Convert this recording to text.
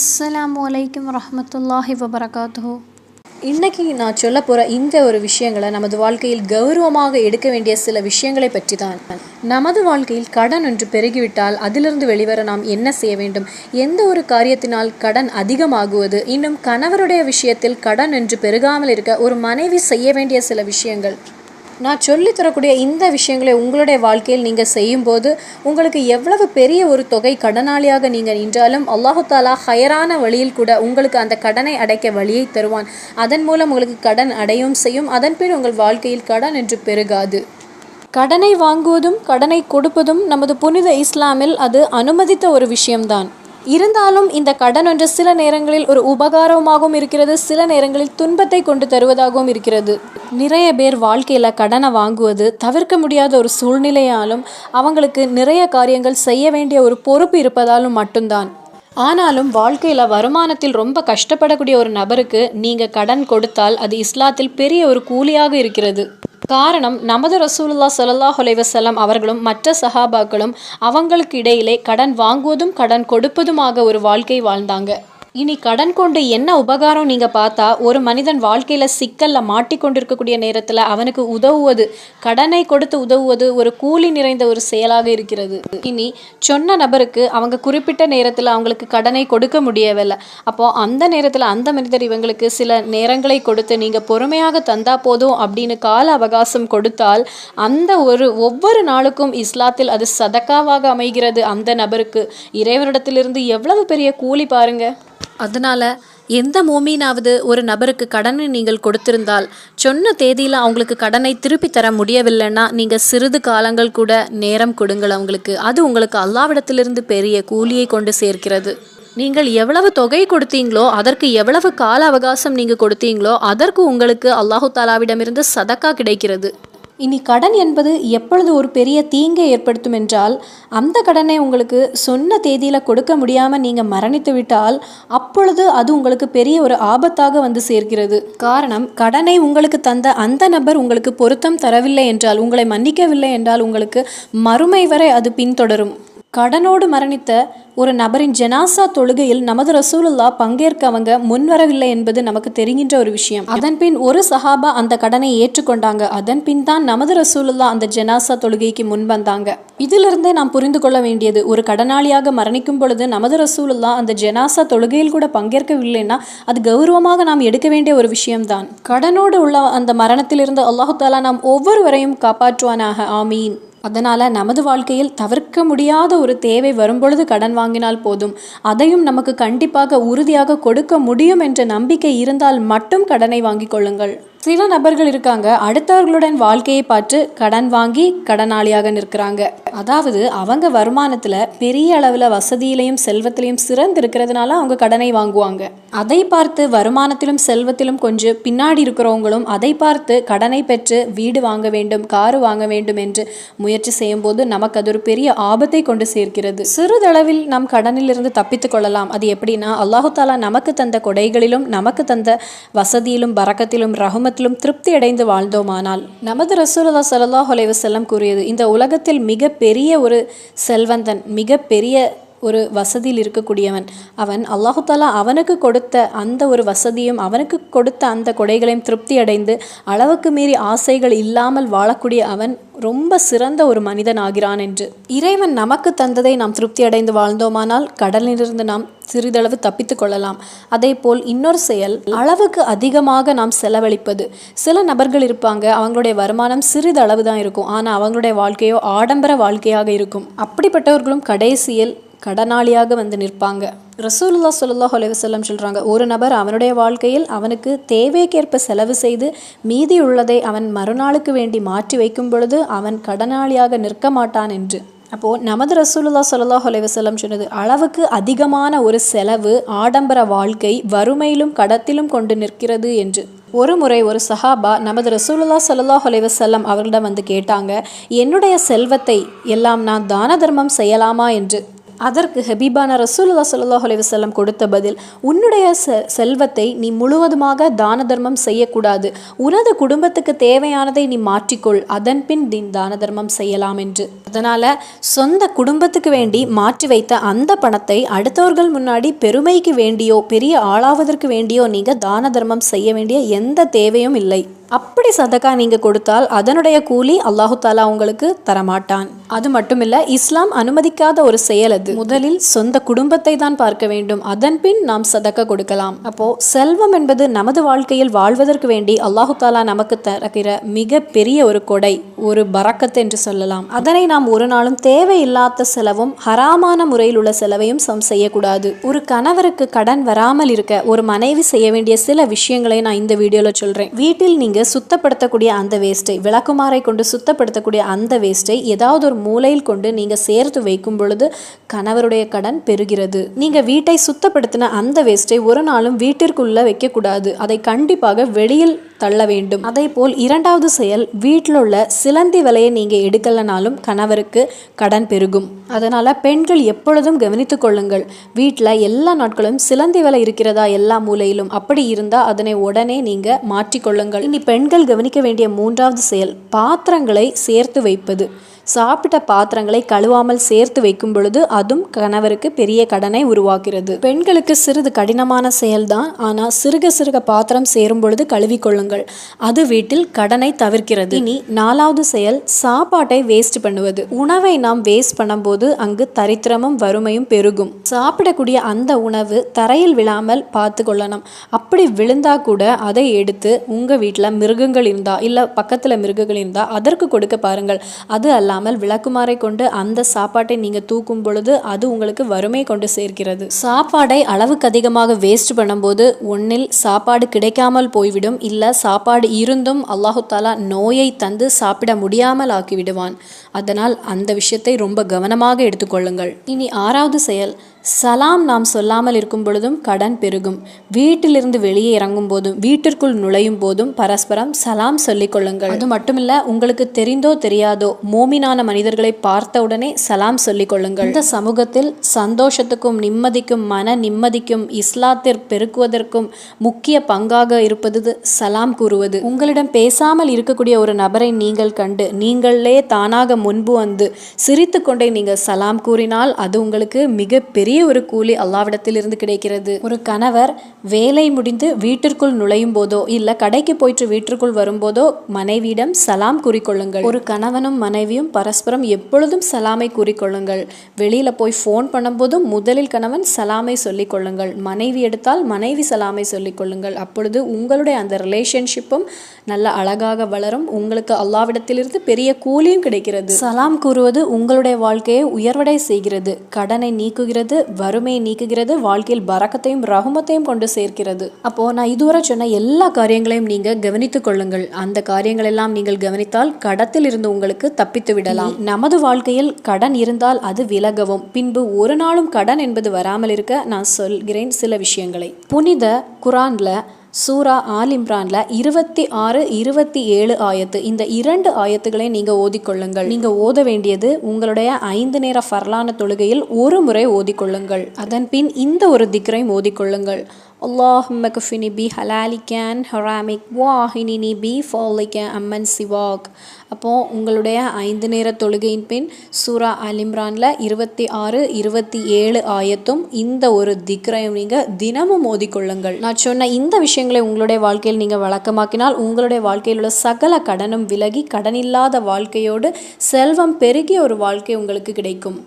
அஸ்ஸலாமு வலைக்கம் வரமத்துல்லாஹி வபரகாத்துஹு இன்னைக்கு நான் சொல்ல போகிற இந்த ஒரு விஷயங்களை நமது வாழ்க்கையில் கௌரவமாக எடுக்க வேண்டிய சில விஷயங்களை பற்றி தான் நமது வாழ்க்கையில் கடன் ஒன்று பெருகிவிட்டால் அதிலிருந்து வெளிவர நாம் என்ன செய்ய வேண்டும்? எந்த ஒரு காரியத்தினால் கடன் அதிகமாகுவது? இன்னும் கணவருடைய விஷயத்தில் கடன் என்று பெருகாமல் இருக்க ஒரு மனைவி செய்ய வேண்டிய சில விஷயங்கள். நான் சொல்லி தரக்கூடிய இந்த விஷயங்களை உங்களுடைய வாழ்க்கையில் நீங்கள் செய்யும்போது உங்களுக்கு எவ்வளவு பெரிய ஒரு தொகை கடனாளியாக நீங்கள் நின்றாலும் அல்லாஹு தாலா ஹயரான வழியில் கூட உங்களுக்கு அந்த கடனை அடைக்க வழியை தருவான். அதன் மூலம் உங்களுக்கு கடன் அடையும் செய்யும். அதன்பின் உங்கள் வாழ்க்கையில் கடன் என்று பெருகாது. கடனை வாங்குவதும் கடனை கொடுப்பதும் நமது புனித இஸ்லாமில் அது அனுமதித்த ஒரு விஷயம்தான். இருந்தாலும் இந்த கடன் ஒன்று சில நேரங்களில் ஒரு உபகாரமாகவும் இருக்கிறது சில நேரங்களில் துன்பத்தை கொண்டு தருவதாகவும் இருக்கிறது. நிறைய பேர் வாழ்க்கையில் கடனை வாங்குவது தவிர்க்க முடியாத ஒரு சூழ்நிலையாலும் அவங்களுக்கு நிறைய காரியங்கள் செய்ய வேண்டிய ஒரு பொறுப்பு இருப்பதாலும் மட்டும்தான். ஆனாலும் வாழ்க்கையில் வருமானத்தில் ரொம்ப கஷ்டப்படக்கூடிய ஒரு நபருக்கு நீங்கள் கடன் கொடுத்தால் அது இஸ்லாத்தில் பெரிய ஒரு கூலியாக இருக்கிறது. காரணம் நமது ரசூலுல்லா சல்லாஹ் அலைவசல்லம் அவர்களும் மற்ற சஹாபாக்களும் அவங்களுக்கு இடையிலே கடன் வாங்குவதும் கடன் கொடுப்பதுமாக ஒரு வாழ்க்கை வாழ்ந்தாங்க. இனி கடன் கொண்டு என்ன உபகாரம் நீங்கள் பார்த்தா ஒரு மனிதன் வாழ்க்கையில் சிக்கலில் மாட்டிக்கொண்டிருக்கக்கூடிய நேரத்தில் அவனுக்கு உதவுவது கடனை கொடுத்து உதவுவது ஒரு கூலி நிறைந்த ஒரு செயலாக இருக்கிறது. இனி சொன்ன நபருக்கு அவங்க குறிப்பிட்ட நேரத்தில் அவங்களுக்கு கடனை கொடுக்க முடியவில்லை. அப்போ அந்த நேரத்தில் அந்த மனிதர் இவங்களுக்கு சில நேரங்களை கொடுத்து நீங்கள் பொறுமையாக தந்தா போதும் அப்படின்னு கால அவகாசம் கொடுத்தால் அந்த ஒரு ஒவ்வொரு நாளுக்கும் இஸ்லாத்தில் அது சதக்காவாக அமைகிறது அந்த நபருக்கு. இறைவரிடத்திலிருந்து எவ்வளவு பெரிய கூலி பாருங்கள் அதனால எந்த மோமீனாவது ஒரு நபருக்கு கடனை நீங்கள் கொடுத்திருந்தால் சொன்ன தேதியில் அவங்களுக்கு கடனை திருப்பி தர முடியவில்லைன்னா நீங்கள் சிறிது காலங்கள் கூட நேரம் கொடுங்கள் அவங்களுக்கு. அது உங்களுக்கு அல்லாவிடத்திலிருந்து பெரிய கூலியை கொண்டு சேர்க்கிறது. நீங்கள் எவ்வளவு தொகை கொடுத்தீங்களோ அதற்கு எவ்வளவு கால அவகாசம் நீங்கள் கொடுத்தீங்களோ அதற்கு உங்களுக்கு அல்லாஹு தாலாவிடமிருந்து சதக்கா கிடைக்கிறது. இனி கடன் என்பது எப்பொழுது ஒரு பெரிய தீங்கை ஏற்படுத்தும் என்றால் அந்த கடனை உங்களுக்கு சொன்ன தேதியில் கொடுக்க முடியாமல் நீங்கள் மரணித்து விட்டால் அப்பொழுது அது உங்களுக்கு பெரிய ஒரு ஆபத்தாக வந்து சேர்க்கிறது காரணம் கடனை உங்களுக்கு தந்த அந்த நபர் உங்களுக்கு பொருத்தம் தரவில்லை என்றால் உங்களை மன்னிக்கவில்லை என்றால் உங்களுக்கு மறுமை வரை அது பின்தொடரும். கடனோடு மரணித்த ஒரு நபரின் ஜனாசா தொழுகையில் நமது ரசூலுல்லா பங்கேற்க அவங்க முன்வரவில்லை என்பது நமக்கு தெரிகின்ற ஒரு விஷயம். அதன்பின் ஒரு சஹாபா அந்த கடனை ஏற்றுக்கொண்டாங்க. அதன் பின் தான் நமது ரசூலுல்லா அந்த ஜனாசா தொழுகைக்கு முன் வந்தாங்க. இதிலிருந்தே நாம் புரிந்து கொள்ள வேண்டியது ஒரு கடனாளியாக மரணிக்கும் பொழுது நமது ரசூலுல்லா அந்த ஜனாசா தொழுகையில் கூட பங்கேற்கவில்லைன்னா அது கௌரவமாக நாம் எடுக்க வேண்டிய ஒரு விஷயம்தான். கடனோடு உள்ள அந்த மரணத்திலிருந்து அல்லாஹு தாலா நாம் ஒவ்வொருவரையும் காப்பாற்றுவானாக. ஆமீன். அதனால் நமது வாழ்க்கையில் தவிர்க்க முடியாத ஒரு தேவை வரும்பொழுது கடன் வாங்கினால் போதும். அதையும் நமக்கு கண்டிப்பாக உறுதியாக கொடுக்க முடியும் என்ற நம்பிக்கை இருந்தால் மட்டும் கடனை வாங்கிக் கொள்ளுங்கள். சில நபர்கள் இருக்காங்க. அடுத்தவர்களுடன் வாழ்க்கையை பார்த்து கடன் வாங்கி கடனாளியாக நிற்கிறாங்க. அதாவது அவங்க வருமானத்தில் பெரிய அளவில் வசதியிலையும் செல்வத்திலையும் சிறந்து இருக்கிறதுனால அவங்க கடனை வாங்குவாங்க. அதை பார்த்து வருமானத்திலும் செல்வத்திலும் கொஞ்சம் பின்னாடி இருக்கிறவங்களும் அதை பார்த்து கடனை பெற்று வீடு வாங்க வேண்டும் காரு வாங்க வேண்டும் என்று முயற்சி செய்யும் போது நமக்கு அது ஒரு பெரிய ஆபத்தை கொண்டு சேர்க்கிறது. சிறிதளவில் நாம் கடனிலிருந்து தப்பித்துக் கொள்ளலாம். அது எப்படின்னா அல்லாஹு தாலா நமக்கு தந்த கொடைகளிலும் நமக்கு தந்த வசதியிலும் பறக்கத்திலும் குடும்பத்திலும் திருப்தி அடைந்து வாழ்ந்தோமானால் நமது ரசூலதா சல்லாஹ் அலைஹி செல்லம் கூறியது இந்த உலகத்தில் மிக பெரிய ஒரு செல்வந்தன் மிக பெரிய ஒரு வசதியில் இருக்கக்கூடியவன். அவன் அல்லாஹு தாலா அவனுக்கு கொடுத்த அந்த ஒரு வசதியும் அவனுக்கு கொடுத்த அந்த கொடைகளையும் திருப்தி அடைந்து அளவுக்கு மீறி ஆசைகள் இல்லாமல் வாழக்கூடிய அவன் ரொம்ப சிறந்த ஒரு மனிதன் ஆகிறான் என்று. இறைவன் நமக்கு தந்ததை நாம் திருப்தி அடைந்து வாழ்ந்தோமானால் கடலிலிருந்து நாம் சிறிதளவு தப்பித்து கொள்ளலாம். அதே போல் இன்னொரு செயல் அளவுக்கு அதிகமாக நாம் செலவழிப்பது. சில நபர்கள் இருப்பாங்க அவங்களுடைய வருமானம் சிறிதளவு தான் இருக்கும். ஆனால் அவங்களுடைய வாழ்க்கையோ ஆடம்பர வாழ்க்கையாக இருக்கும். அப்படிப்பட்டவர்களும் கடைசியில் கடனாளியாக வந்து நிற்பாங்க. ரசூலுல்லா சொல்லுல்லா அலைஹி சொல்கிறாங்க ஒரு நபர் அவனுடைய வாழ்க்கையில் அவனுக்கு தேவைக்கேற்ப செலவு செய்து மீதி உள்ளதை அவன் மறுநாளுக்கு வேண்டி மாற்றி வைக்கும் பொழுது அவன் கடனாளியாக நிற்க மாட்டான் என்று. அப்போது நமது ரசூலுல்லா ஸல்லல்லாஹு அலைஹி சொன்னது அளவுக்கு அதிகமான ஒரு செலவு ஆடம்பர வாழ்க்கை வறுமையிலும் கடத்திலும் கொண்டு நிற்கிறது என்று. ஒரு முறை ஒரு சஹாபா நமது ரசூலுல்லா சல்லாஹ் அலைவசல்லம் அவர்களிடம் வந்து கேட்டாங்க என்னுடைய செல்வத்தை எல்லாம் நான் தான தர்மம் செய்யலாமா என்று. அதற்கு ஹபீபான ரசூல்லா சல்லாஹ் அலைவசல்லம் கொடுத்த பதில் உன்னுடைய செ- செல்வத்தை நீ முழுவதுமாக தான தர்மம் செய்யக்கூடாது. உனது குடும்பத்துக்கு தேவையானதை நீ மாற்றிக்கொள். அதன் பின் நீ தான தர்மம் செய்யலாம் என்று. அதனால சொந்த குடும்பத்துக்கு வேண்டி மாற்றி வைத்த அந்த பணத்தை அடுத்தவர்கள் முன்னாடி பெருமைக்கு வேண்டியோ பெரிய ஆளாவதற்கு வேண்டியோ நீங்க தான தர்மம் செய்ய வேண்டிய எந்த தேவையும் இல்லை. அப்படி சதக்கா நீங்க கொடுத்தால் அதனுடைய கூலி அல்லாஹு தாலா உங்களுக்கு தரமாட்டான். அது மட்டுமில்ல இஸ்லாம் அனுமதிக்காத ஒரு செயல் அது. முதலில் சொந்த குடும்பத்தை தான் பார்க்க வேண்டும். அதன் பின் நாம் சதக்க கொடுக்கலாம். அப்போ செல்வம் என்பது நமது வாழ்க்கையில் வாழ்வதற்கு வேண்டி அல்லாஹு தாலா நமக்கு தருகிற மிக பெரிய ஒரு கொடை ஒரு பறக்கத்து என்று சொல்லலாம். அதனை நாம் ஒரு நாளும் தேவையில்லாத செலவும் ஹராமான முறையில் உள்ள செலவையும் சம் செய்யக்கூடாது. ஒரு கணவருக்கு கடன் வராமல் இருக்க ஒரு மனைவி செய்ய வேண்டிய சில விஷயங்களை நான் இந்த வீடியோல சொல்றேன். வீட்டில் நீங்க சுத்தப்படுத்தக்கூடிய அந்த வேஸ்ட்டை விளக்குமாறை கொண்டு சுத்தப்படுத்தக்கூடிய அந்த வேஸ்ட்டை ஏதாவது ஒரு மூலையில் கொண்டு நீங்கள் சேர்த்து வைக்கும் பொழுது கணவருடைய கடன் பெறுகிறது. நீங்கள் வீட்டை சுத்தப்படுத்தின அந்த வேஸ்ட்டை ஒரு நாளும் வீட்டிற்குள்ளே வைக்கக்கூடாது. அதை கண்டிப்பாக வெளியில் தள்ள வேண்டும். அதே போல் இரண்டாவது செயல் வீட்டில் உள்ள சிலந்தி விலையை நீங்கள் எடுக்கலனாலும் கணவருக்கு கடன் பெருகும். அதனால் பெண்கள் எப்பொழுதும் கவனித்து கொள்ளுங்கள். வீட்டில் எல்லா நாட்களும் சிலந்தி விலை இருக்கிறதா எல்லா மூலையிலும்? அப்படி இருந்தால் அதனை உடனே நீங்கள் மாற்றிக்கொள்ளுங்கள் இனி பெண்கள் கவனிக்க வேண்டிய மூன்றாவது செயல் பாத்திரங்களை சேர்த்து வைப்பது. சாப்பிட்ட பாத்திரங்களை கழுவாமல் சேர்த்து வைக்கும் பொழுது அதுவும் கணவருக்கு பெரிய கடனை உருவாக்குகிறது. பெண்களுக்கு சிறிது கடினமான செயல்தான். ஆனால் சிறுக சிறுக பாத்திரம் சேரும் பொழுது கழுவிக்கொள்ளுங்கள் அது வீட்டில் கடனை தவிர்க்கிறது. இனி நாலாவது செயல் சாப்பாட்டை வேஸ்ட் பண்ணுவது. உணவை நாம் வேஸ்ட் பண்ணும்போது அங்கு தரித்திரமும் வறுமையும் பெருகும். சாப்பிடக்கூடிய அந்த உணவு தரையில் விழாமல் பார்த்து கொள்ளணும். அப்படி விழுந்தா கூட அதை எடுத்து உங்கள் வீட்டில் மிருகங்கள் இருந்தா இல்லை பக்கத்தில் மிருகங்கள் இருந்தால் அதற்கு கொடுக்க பாருங்கள். அது அல்லாமல் விளக்குமாறை கொண்டு அந்த சாப்பாட்டை நீங்க தூக்கும் பொழுது அது உங்களுக்கு வறுமை கொண்டு சேர்க்கிறது. சாப்பாடை அளவுக்கு அதிகமாக வேஸ்ட் பண்ணும்போது ஒன்றில் சாப்பாடு கிடைக்காமல் போய்விடும். இல்லை சாப்பாடு இருந்தும் அல்லாஹு தாலா நோயை தந்து சாப்பிட முடியாமல் ஆக்கிவிடுவான். அதனால் அந்த விஷயத்தை ரொம்ப கவனமாக எடுத்துக்கொள்ளுங்கள். இனி ஆறாவது செயல் சலாம் நாம் சொல்லாமல் இருக்கும் பொழுதும் கடன் பெருகும். வீட்டிலிருந்து வெளியே இறங்கும் போதும் வீட்டிற்குள் நுழையும் போதும் பரஸ்பரம் சலாம் சொல்லிக் கொள்ளுங்கள். அது மட்டுமில்ல உங்களுக்கு தெரிந்தோ தெரியாதோ மோமினான மனிதர்களை பார்த்தவுடனே சலாம் சொல்லிக் கொள்ளுங்கள். இந்த சமூகத்தில் சந்தோஷத்துக்கும் நிம்மதிக்கும் மன நிம்மதிக்கும் இஸ்லாத்திற் பெருக்குவதற்கும் முக்கிய பங்காக இருப்பது சலாம் கூறுவது. உங்களிடம் பேசாமல் இருக்கக்கூடிய ஒரு நபரை நீங்கள் கண்டு நீங்களே தானாக முன்பு வந்து சிரித்து கொண்டே நீங்கள் சலாம் கூறினால் அது உங்களுக்கு மிக பெரிய ஒரு கூலி அல்லாவிடத்திலிருந்து கிடைக்கிறது. ஒரு கணவர் வேலை முடிந்து வீட்டிற்குள் நுழையும் போதோ இல்ல கடைக்கு போயிட்டு வீட்டிற்குள் வரும்போதோ மனைவியிடம் சலாம் கூறிக்கொள்ளுங்கள். ஒரு கணவனும் மனைவியும் பரஸ்பரம் எப்பொழுதும் சலாமை கூறிக்கொள்ளுங்கள். வெளியில போய் ஃபோன் பண்ணும்போதும் முதலில் கணவன் சலாமை சொல்லிக் கொள்ளுங்கள் மனைவி எடுத்தால் மனைவி சலாமை சொல்லிக் கொள்ளுங்கள் அப்பொழுது உங்களுடைய அந்த ரிலேஷன்ஷிப்பும் நல்ல அழகாக வளரும். உங்களுக்கு அல்லாவிடத்திலிருந்து பெரிய கூலியும் கிடைக்கிறது. சலாம் கூறுவது உங்களுடைய வாழ்க்கையை உயர்வடை செய்கிறது. கடனை நீக்குகிறது வறுமையை நீக்குகிறது வாழ்க்கையில் பறக்கத்தையும் ரகுமத்தையும் கொண்டு சேர்க்கிறது. அப்போது நான் இதுவரை சொன்ன எல்லா காரியங்களையும் நீங்கள் கவனித்துக் கொள்ளுங்கள். அந்த காரியங்கள் எல்லாம் நீங்கள் கவனித்தால் கடத்தில் இருந்து உங்களுக்கு தப்பித்து விடலாம். நமது வாழ்க்கையில் கடன் இருந்தால் அது விலகவும். பின்பு ஒரு நாளும் கடன் என்பது வராமல் இருக்க நான் சொல்கிறேன் சில விஷயங்களை. புனித குரான்ல சூரா ஆல் இம்ரான்ல இருபத்தி ஆறு இருபத்தி ஏழு ஆயத்து. இந்த இரண்டு ஆயத்துகளை நீங்க ஓதிக்கொள்ளுங்கள். நீங்க ஓத வேண்டியது உங்களுடைய ஐந்து நேர ஃபர்லான தொழுகையில் ஒரு முறை ஓதிக்கொள்ளுங்கள். அதன் பின் இந்த ஒரு திக்ரையும் ஓதிக்கொள்ளுங்கள். اللهم كفني بي حلالك عن حرامك واهنني بي فضلك அம்மன் சிவாக் அப்போ உங்களுடைய ஐந்து நேர தொழுகையின் பின் சூரா அல் இம்ரான்ல இருபத்தி ஆறு இருபத்தி ஏழு ஆயத்தும் இந்த ஒரு திக்ரையும் நீங்க தினமும் ஓதிக்கொள்ளுங்கள் நான் சொன்ன இந்த விஷயங்களை உங்களுடைய வாழ்க்கையில் நீங்க வழக்கமாக்கினால் உங்களுடைய வாழ்க்கையில் உள்ள சகல கடனும் விலகி கடனில்லாத வாழ்க்கையோடு செல்வம் பெருகிய ஒரு வாழ்க்கை உங்களுக்கு கிடைக்கும்